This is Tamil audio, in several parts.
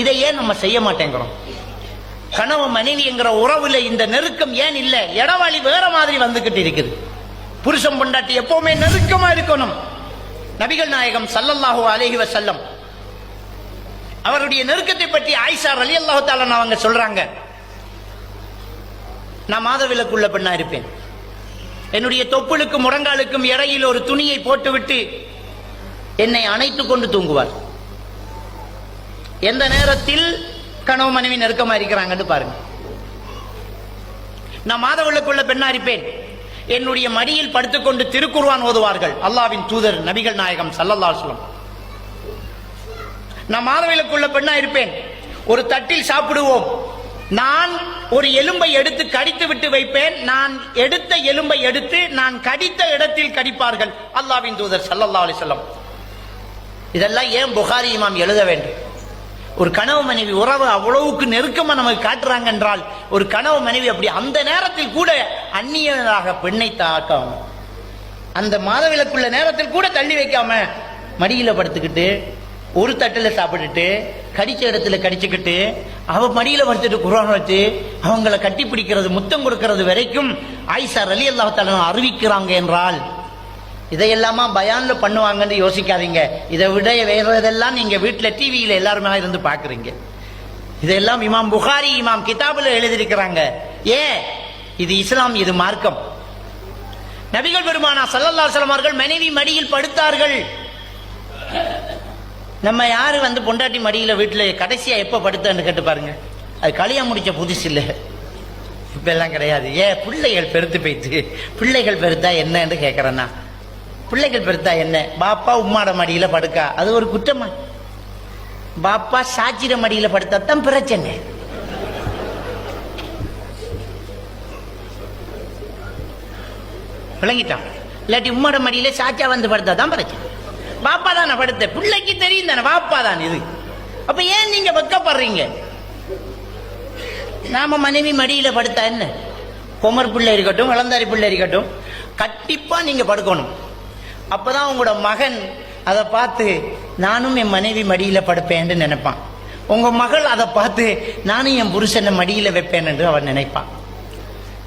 இதை ஏன் நம்ம செய்ய மாட்டேங்கிறோம். கணவன் மனைவிங்கிற உறவுல இந்த நெருக்கம் ஏன் இல்லை? இடவாளி வேற மாதிரி வந்துகிட்டு இருக்குது. புருஷன் பொண்டாட்டி எப்பவுமே நெருக்கமா இருக்கணும். நபிகள் நாயகம் சல்லல்லாஹு அலேஹி வசல்லம் அவருடைய நெருக்கத்தை பற்றி ஆயிஷா ரலியல்லாஹு தஆலா அவங்க சொல்றாங்க. நான் மாதவிலக்குள்ள பெண்ணா இருப்பேன். என்னுடைய தொப்புளுக்கும் முடங்காலுக்கும் இடையில் ஒரு துணியை போட்டுவிட்டு என்னை அணைத்துக் கொண்டு தூங்குவார். எந்த நேரத்தில் கணவன் மனைவி நெருக்கமா இருக்கிறாங்கன்னு பாருங்க. நான் மாதவிலக்குள்ள பெண்ணா இருப்பேன். என்னுடைய மடியில் படுத்துக்கொண்டு திருக்குருவான் ஓதுவார்கள். அல்லாவின் தூதர் நபிகள் நாயகம் சல்லல்லா சொல்லம் நான் மாதவிலக்குள்ள பெண்ணா இருப்பேன். ஒரு தட்டில் சாப்பிடுவோம். நான் ஒரு எலும்பை எடுத்து கடித்து விட்டு வைப்பேன். நான் எடுத்த எலும்பை எடுத்து நான் கடித்த இடத்தில் கடிப்பார்கள். அல்லாவின் தூதர் சல்லல்லா அலிசல்லம் இதெல்லாம் ஏன் புகாரி இமாம் எழுத வேண்டும்? ஒரு கனவு மனைவி உறவு அவ்வளவுக்கு நெருக்கமா நமக்கு காட்டுறாங்க என்றால் ஒரு கனவு மனைவி அப்படி அந்த நேரத்தில் கூட அந்நியராக பெண்ணை தாக்காம அந்த மாதவிலக்குள்ள நேரத்தில் கூட தள்ளி வைக்காம மடியில படுத்துக்கிட்டு ஒரு தட்டில் சாப்பிட்டுட்டு கடிச்ச இடத்துல கடிச்சுக்கிட்டு அவ மடியில படுத்துட்டு குரான் வச்சு அவங்கள கட்டி பிடிக்கிறது முத்தம் கொடுக்கிறது வரைக்கும் ஆயிஷா அலி அல்லாஹ் அறிவிக்கிறாங்க என்றால் இதையெல்லாமா பயானில் பண்ணுவாங்கன்னு யோசிக்காதீங்க. இதை விட வேறதெல்லாம் நீங்கள் வீட்டில் டிவியில் எல்லாருமே இருந்து பார்க்குறீங்க இதெல்லாம் இமாம் புகாரி இமாம் கிதாபில் எழுதியிருக்கிறாங்க. ஏன்? இது இஸ்லாம் இது மார்க்கம். நபிகள் பெருமானா சல்லல்லா சலமார்கள் மனைவி மடியில் படுத்தார்கள். நம்ம யாரு வந்து பொண்டாட்டி மடியில் வீட்டில் கடைசியாக எப்போ படுத்தான்னு கேட்டு பாருங்க. அது களியா முடிச்ச புதுசு இல்லை. இப்ப எல்லாம் கிடையாது. ஏன்? பிள்ளைகள் பெருத்து போயிட்டு பிள்ளைகள் பெருத்தா என்னன்னு கேட்குறேன்னா பிள்ளைகள் பெருத்தா என்ன? பாப்பா உம்மாட மடியில் படுக்கா. அது ஒரு குற்றமா? பாப்பா சாச்சிர மடியில் படுத்தா தான் பிரச்சனை. விளங்கிட்டான். இல்லாட்டி உம்மாட மடியில சாச்சா வந்து படுத்தா தான் பிரச்சனை. பாப்பா தானே படுத்த. பிள்ளைக்கு தெரியும் தானே பாப்பா தான் இது. அப்ப ஏன் நீங்க வெக்கப்படுறீங்க? நாம மனைவி மடியில படுத்தா என்ன? குமர் பிள்ளை இருக்கட்டும் இளந்தாரி பிள்ளை இருக்கட்டும் கண்டிப்பா நீங்க படுக்கணும். அப்போதான் உங்களோட மகன் அதை பார்த்து நானும் என் மனைவி மடியில் படுப்பேன்னு நினைப்பான். உங்கள் மகள் அதை பார்த்து நானும் என் புருஷனை மடியில் வைப்பேன் என்று அவன் நினைப்பான்.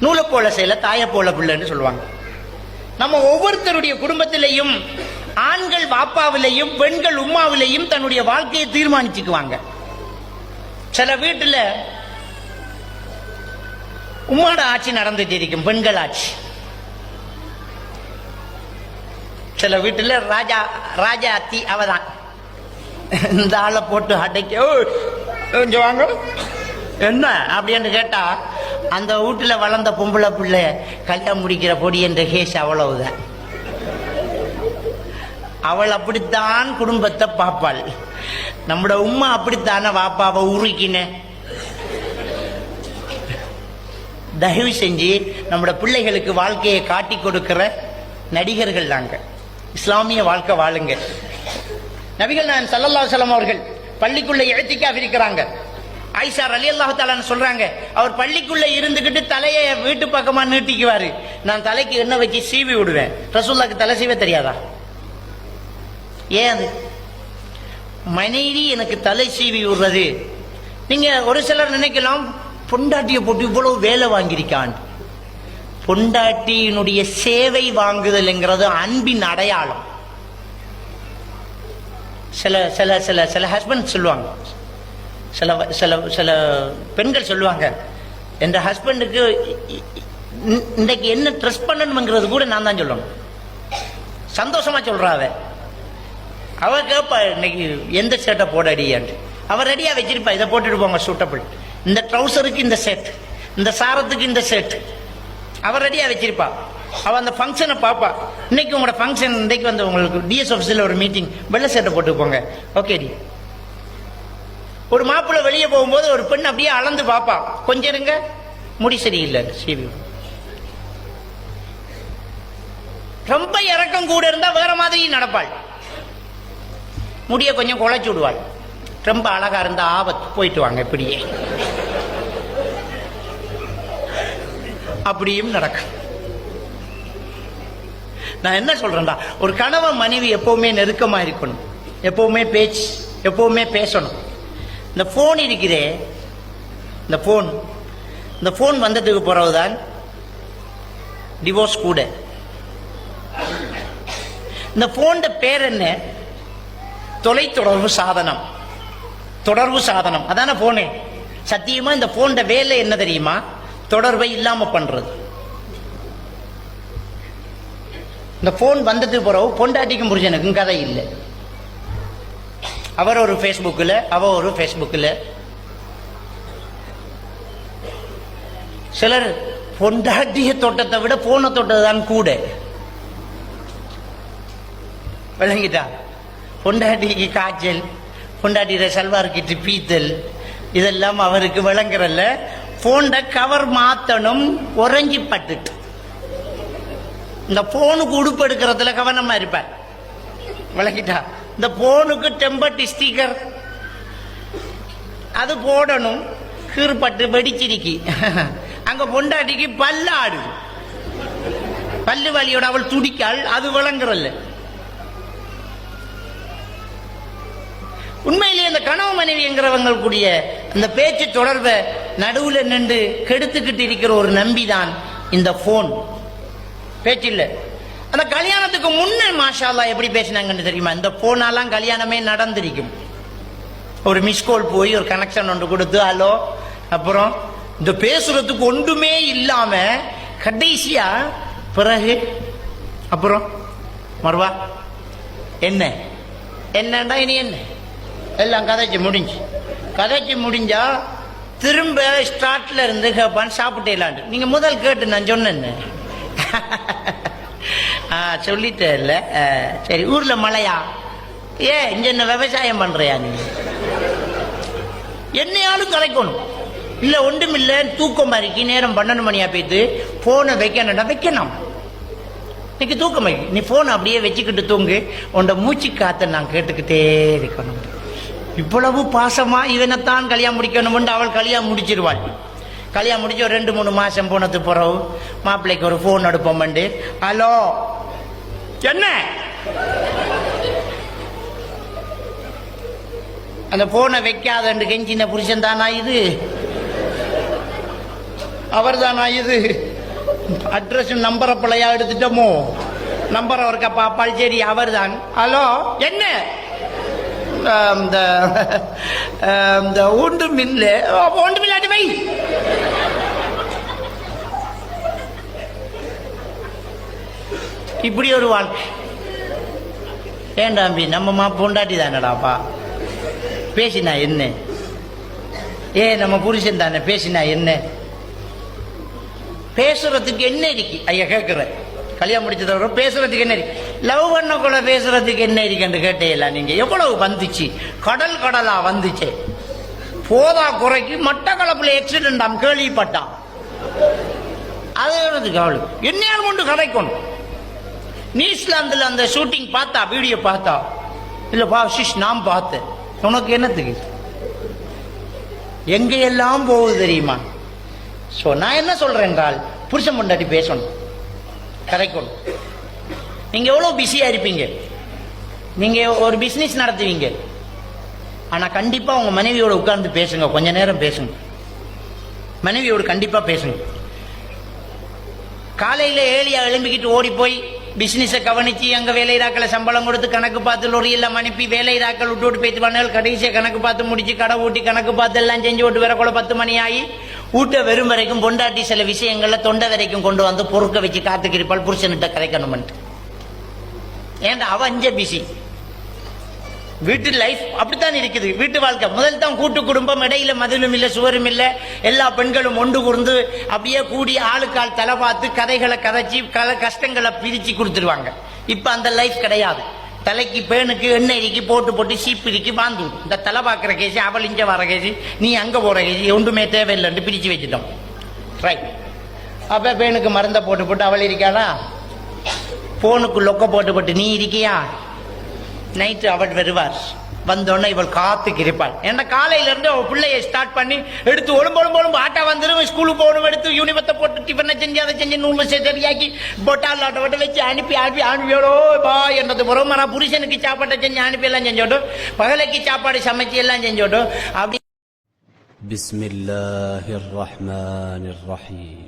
நூலை போல செயல தாய போல பிள்ளைன்னு சொல்லுவாங்க. நம்ம ஒவ்வொருத்தருடைய குடும்பத்திலையும் ஆண்கள் வாப்பாவிலையும் பெண்கள் உம்மாவிலையும் தன்னுடைய வாழ்க்கையை தீர்மானிச்சுக்குவாங்க. சில வீட்டில் உம்மாட ஆட்சி நடந்துட்டு இருக்கும் பெண்கள் ஆட்சி. சில வீட்டில் ராஜா ராஜா அத்தி அவதான். இந்த ஆளை போட்டு அடைக்க கொஞ்சம் வாங்க. என்ன அப்படின்னு கேட்டா அந்த வீட்டுல வளர்ந்த பொம்பளை பிள்ளை கல்யாணம் முடிக்கிற பொடி என்ற கேஸ் அவ்வளவுதான். அவள் அப்படித்தான் குடும்பத்தை பார்ப்பாள். நம்மட உம்மா அப்படித்தானே வாப்பாவை உருக்கின தயவு செஞ்சு நம்மட பிள்ளைகளுக்கு வாழ்க்கையை காட்டி கொடுக்கிற நடிகர்கள் நாங்கள் இஸ்லாமிய வாழ்க்கை வாழுங்க. நபிகள் நான் சல்லல்லா சலம் அவர்கள் பள்ளிக்குள்ள எழுத்திக்காக இருக்கிறாங்க. ஆயிஷா அலி அல்லாஹு சொல்றாங்க அவர் பள்ளிக்குள்ள இருந்துகிட்டு தலையை வீட்டு பக்கமா நீட்டிக்குவாரு. நான் தலைக்கு எண்ணெய் வச்சு சீவி விடுவேன். ரசூல்லாக்கு தலை சீவ தெரியாதா? ஏன் அது? மனைவி எனக்கு தலை சீவி விடுறது. நீங்க ஒரு சிலர் நினைக்கலாம் பொண்டாட்டியை போட்டு இவ்வளவு வேலை வாங்கியிருக்கான். பொண்டாட்டியினுடைய சேவை வாங்குதல்ங்கிறது அன்பின் அடையாளம். சில சில சில சில ஹஸ்பண்ட் சொல்லுவாங்க. சில சில சில பெண்கள் சொல்லுவாங்க என் ஹஸ்பண்டுக்கு இன்னைக்கு என்ன ட்ரெஸ் பண்ணணுங்கிறது கூட நான் தான் சொல்லணும். சந்தோஷமா சொல்றா அவ. அவ கேட்பா இன்னைக்கு எந்த ஷர்ட்டை போட அடியான்ட்டு அவ ரெடியா வச்சிருப்பா இதை போட்டுட்டு போங்க சூட்டபிள் இந்த ட்ரௌசருக்கு இந்த செட் இந்த சாரத்துக்கு இந்த செட் அவள் ரெடியாக வச்சிருப்பா. அவ அந்த ஃபங்க்ஷனை பார்ப்பா இன்னைக்கு உங்களோட ஃபங்க்ஷன் இன்றைக்கு வந்து உங்களுக்கு டிஎஸ் ஆஃபீஸில் ஒரு மீட்டிங் வெள்ளை சட்டை போட்டு போங்க. ஓகே டி. ஒரு மாப்பிள்ளை வெளியே போகும்போது ஒரு பெண் அப்படியே அளந்து பார்ப்பா கொஞ்சம் இருங்க. முடி சரியில்லை. சிபி ரொம்ப இறக்கம் கூட இருந்தால் வேற மாதிரி நடப்பாள். முடிய கொஞ்சம் குழைச்சி விடுவாள். ரொம்ப அழகா இருந்தா ஆபத்து. போயிட்டு வாங்க இப்படியே. அப்படியும் நடக்கும். நான் என்ன சொல்றேன்டா? ஒரு கணவன் மனைவி எப்பவுமே நெருக்கமா இருக்கணும். எப்பவுமே பேச்சு எப்பவுமே பேசணும். இந்த போன் இருக்கிறே இந்த போன் இந்த போன் வந்ததுக்கு பிறகுதான் டிவோர்ஸ் கூட. இந்த போன் பேர் என்ன? தொலைத்தொடர்பு சாதனம். தொடர்பு சாதனம். அதான போனே சத்தியமா இந்த போன் வேலை என்ன தெரியுமா? தொடர்பை இல்லாம பண்றது. இந்த போன் வந்ததுக்கு பிறகு பொண்டாட்டிக்கும் புருஷனுக்கும் கதை இல்லை. அவர் ஒரு ஃபேஸ்புக்கில் அவ ஒரு ஃபேஸ்புக்கில் சிலர் பொண்டாட்டிய தோட்டத்தை விட போன தொட்டது தான் கூட. விளங்கிட்டா? பொண்டாட்டிக்கு காய்ச்சல் பொண்டாட்டியில சல்வார்கிட்டு பீத்தல் இதெல்லாம் அவருக்கு விளங்குறல்ல. போன்ட கவர் மாத்தணும் உறைஞ்சி பட்டுட்டு. இந்த போனுக்கு உடுப்பு எடுக்கிறதுல கவனமா இருப்பார் விளக்கிட்டா. இந்த போனுக்கு டெம்பர்ட் ஸ்டிக்கர் அது போடணும். கீழ்பட்டு வெடிச்சிருக்கி. அங்க பொண்டாட்டிக்கு பல்லாடு. பல்லு வலியோட அவள் துடிக்காள் அது விளங்குறல்ல. உண்மையிலேயே அந்த கனவு மனைவி கூடிய அந்த பேச்சு தொடர்பை நடுவில் நின்று கெடுத்துக்கிட்டு இருக்கிற ஒரு நம்பிதான் இந்த போன் பேச்சில்லை. அந்த கல்யாணத்துக்கு முன்ன மாஷாலா எப்படி பேசினாங்கன்னு தெரியுமா? இந்த போனாலாம் கல்யாணமே நடந்திருக்கும். ஒரு மிஸ் கால் போய் ஒரு கனெக்ஷன் ஒன்று கொடுத்து ஹலோ அப்புறம் இந்த பேசுறதுக்கு ஒன்றுமே இல்லாம கடைசியா பிறகு அப்புறம் மறுவா என்ன? என்னண்டா இனி என்ன? எல்லாம் கதைச்சு முடிஞ்சு. கதைச்சு முடிஞ்சா திரும்ப ஸ்டார்ட்ல இருந்து கேட்பான் சாப்பிட்டேலான் நீங்க முதல் கேட்டு நான் சொன்னேன்னு. ஆ சொல்லிட்டேன்ல ஆ, சரி ஊர்ல மழையா? ஏ இங்க என்ன விவசாயம் பண்றியா நீ? என்னையாலும் கலைக்கணும். இல்ல ஒன்றும் இல்ல தூக்கம் மறிக்கி நேரம் பன்னெண்டு மணியா போயிட்டு போனை வைக்கணும்டா வைக்கணும். இன்னைக்கு தூக்கம் நீ போன் அப்படியே வச்சுக்கிட்டு தூங்கு. உன்ட மூச்சு காத்த நான் கேட்டுக்கிட்டே இருக்கணும். இவ்வளவு பாசமா இவனைத்தான் கல்யாணம் முடிக்கணும்னு அவள் கல்யாணம் முடிச்சிருவாள். கல்யாணம் முடிச்சு ஒரு ரெண்டு மூணு மாசம் போனது பிறகு மாப்பிள்ளைக்கு ஒரு போன் எடுப்போம்ண்டு. ஹலோ? என்ன? அந்த போனை வைக்காதண்டு கெஞ்சின புருஷன் தானா இது? அவர் தானா இது? அட்ரஸ் நம்பரை பிள்ளையா எடுத்துட்டோமோ? நம்பர் அவருக்கா பாப்பாள். சரி அவர் தான். ஹலோ? என்ன? இந்த இந்த ஒன்றும் இல்லை ஒன்றும் இல்லாட்டி வை. இப்படி ஒரு வாழ்க்கை ஏண்டாம்பி நம்ம மா பொண்டாட்டி தானடாப்பா? பேசினா என்ன? ஏ நம்ம புருஷன் தானே பேசினா என்ன? பேசுறதுக்கு என்ன இருக்கு? ஐயா கேட்குறேன் கல்யாணம் முடிச்சதோட பேசுறதுக்கு என்ன இருக்கு? லவ் பண்ணக்குள்ள பேசுறதுக்கு என்ன இருக்குன்னு கேட்டேல நீங்க? எவ்வளவு வந்துச்சு? கடல் கடலா வந்துச்சு. போதா குறைக்கு மட்டக்களப்புல ஆக்சிடென்ட் ஆம் கேள்விப்பட்டான் அது எனக்கு அவளு என்ன கொண்டு கதைக்கணும். நியூசிலாந்துல அந்த ஷூட்டிங் பார்த்தா வீடியோ பார்த்தா. இல்ல பா சிஷ் நான் பார்த்தேன். உனக்கு என்னத்துக்கு? எங்க எல்லாம் போகுது தெரியுமா? ஸோ நான் என்ன சொல்றேன் என்றால் புருஷன் பொண்டாட்டி பேசணும். கரைக்கணும் நீங்கள் எவ்வளோ பிஸியாக இருப்பீங்க? நீங்கள் ஒரு பிஸ்னஸ் நடத்துவீங்க. ஆனால் கண்டிப்பாக உங்கள் மனைவியோட உட்கார்ந்து பேசுங்க. கொஞ்ச நேரம் பேசுங்க. மனைவியோடு கண்டிப்பாக பேசுங்க. காலையில் ஏழியா எழும்பிக்கிட்டு ஓடி போய் பிஸ்னஸை கவனித்து அங்கே வேலையிறாக்களை சம்பளம் கொடுத்து கணக்கு பார்த்து லொரியெல்லாம் அனுப்பி வேலையிறாக்கள் விட்டு விட்டு போயிட்டு பண்ணால் கடைசியை கணக்கு பார்த்து முடிச்சு கடை ஊட்டி கணக்கு பார்த்து எல்லாம் செஞ்சு விட்டு வரக்குள்ள பத்து மணி ஆகி ஊட்ட வெறும் வரைக்கும் பொண்டாட்டி சில விஷயங்களில் தொண்டை வரைக்கும் கொண்டு வந்து பொறுக்க வச்சு காத்துக்கிருப்பாள் புருஷன்கிட்ட கரைக்கணும்ன்ட்டு. ஏன்டா அவ அஞ்ச பிசி வீட்டு லைஃப் அப்படித்தான் இருக்குது. வீட்டு வாழ்க்கை. முதல் தான் கூட்டு குடும்பம். இடையில மதிலும் இல்லை சுவரும் இல்லை. எல்லா பெண்களும் ஒன்று கூர்ந்து அப்படியே கூடி ஆளுக்கால் தலை பார்த்து கதைகளை கதைச்சி கல கஷ்டங்களை பிரித்து கொடுத்துருவாங்க. இப்போ அந்த லைஃப் கிடையாது. தலைக்கு பேனுக்கு எண்ணெய் இறுக்கி போட்டு போட்டு சீப்பு இறுக்கி வாழ்ந்து விடும். இந்த தலை பார்க்குற கேசி அவள் இங்கே வர கேசி நீ அங்கே போகிற கேசி ஒன்றுமே தேவையில்லைன்ட்டு பிரித்து வச்சுட்டோம். ரைட் அப்போ பேனுக்கு மருந்தை போட்டு போட்டு அவள் இருக்காளா? போனுக்கு லொக்க போட்டுப்பட்டு நீ இருக்கியா? நைட்டு அவள் வருவார். வந்தோடனே இவள் காத்துக்கு இருப்பாள். ஏன்னா காலையிலேருந்து அவள் பிள்ளையை ஸ்டார்ட் பண்ணி எடுத்து ஒழும்பு ஒழும்பு ஒழும்பு ஆட்டா வந்துடும் ஸ்கூலுக்கு போகணும் எடுத்து யூனிஃபத்தை போட்டு டிஃபனை செஞ்சு அதை செஞ்சு நூல் சரியாக்கி பொட்டால் ஆட்டை விட்டு வச்சு அனுப்பி அனுப்பி அனுப்பியோடோ பா என்னது புறமா நான் புருஷனுக்கு சாப்பாட்டை செஞ்சு அனுப்பி எல்லாம் செஞ்சோட்டும் பகலைக்கு சாப்பாடு சமைச்சு எல்லாம் செஞ்சோட்டும் அப்படி பிஸ்மில்லாஹிர் ரஹ்மானிர் ரஹீம்